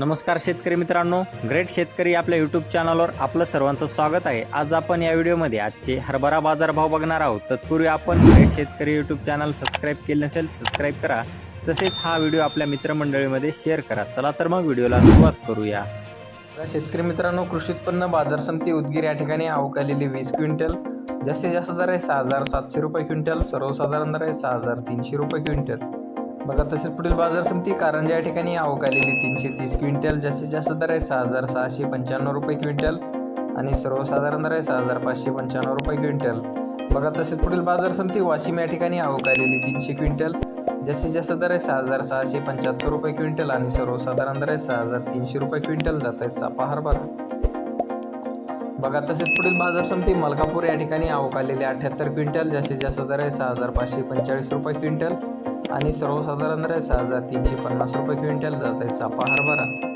नमस्कार शेतकरी मित्रांनो ग्रेट शेतकरी आपल्या यूट्यूब चॅनलवर आपलं सर्वांचं स्वागत आहे. आज आपण या व्हिडिओमध्ये आजचे हरभरा बाजारभाव बघणार आहोत. तत्पूर्वी आपण ग्रेट शेतकरी यूट्यूब चॅनल सबस्क्राईब केले नसेल सबस्क्राईब करा. तसेच हा व्हिडिओ आपल्या मित्रमंडळीमध्ये शेअर करा. चला तर मग व्हिडिओला सुरुवात करूया. शेतकरी मित्रांनो कृषी उत्पन्न बाजार समिती उदगीर या ठिकाणी अवकालेली वीस क्विंटल. जास्तीत जास्त दर आहे सहा हजार सातशे रुपये क्विंटल सर्वसाधारण दर आहे सहा हजार तीनशे रुपये क्विंटल. बघा तसेच पुढील बाजार समिती कारंजा या ठिकाणी आवक आलेली तीनशे तीस क्विंटल जास्तीत जास्त दर आहे सहा हजार सहाशे पंच्याण्णव रुपये क्विंटल आणि सर्वसाधारण दर आहे सहा हजार पाचशे पंच्याण्णव रुपये क्विंटल. बघा तसेच पुढील बाजार समिती वाशिम या ठिकाणी आवक आलेली तीनशे क्विंटल जास्तीत जास्त दर आहे सहा हजार सहाशे पंच्याहत्तर रुपये क्विंटल आणि सर्वसाधारण दर आहे सहा हजार तीनशे रुपये क्विंटल जात आहेत चापा हरभरा बघा तसेच पुढील बाजार समिती मलकापूर या ठिकाणी आवक आलेली अठ्याहत्तर क्विंटल जास्तीत जास्त दर आहे सहा हजार पाचशे पंचेचाळीस रुपये क्विंटल आणि सर्वसाधारण दर हजार तीनशे पन्नास रुपये क्विंटल जात आहे चापा हरभरा.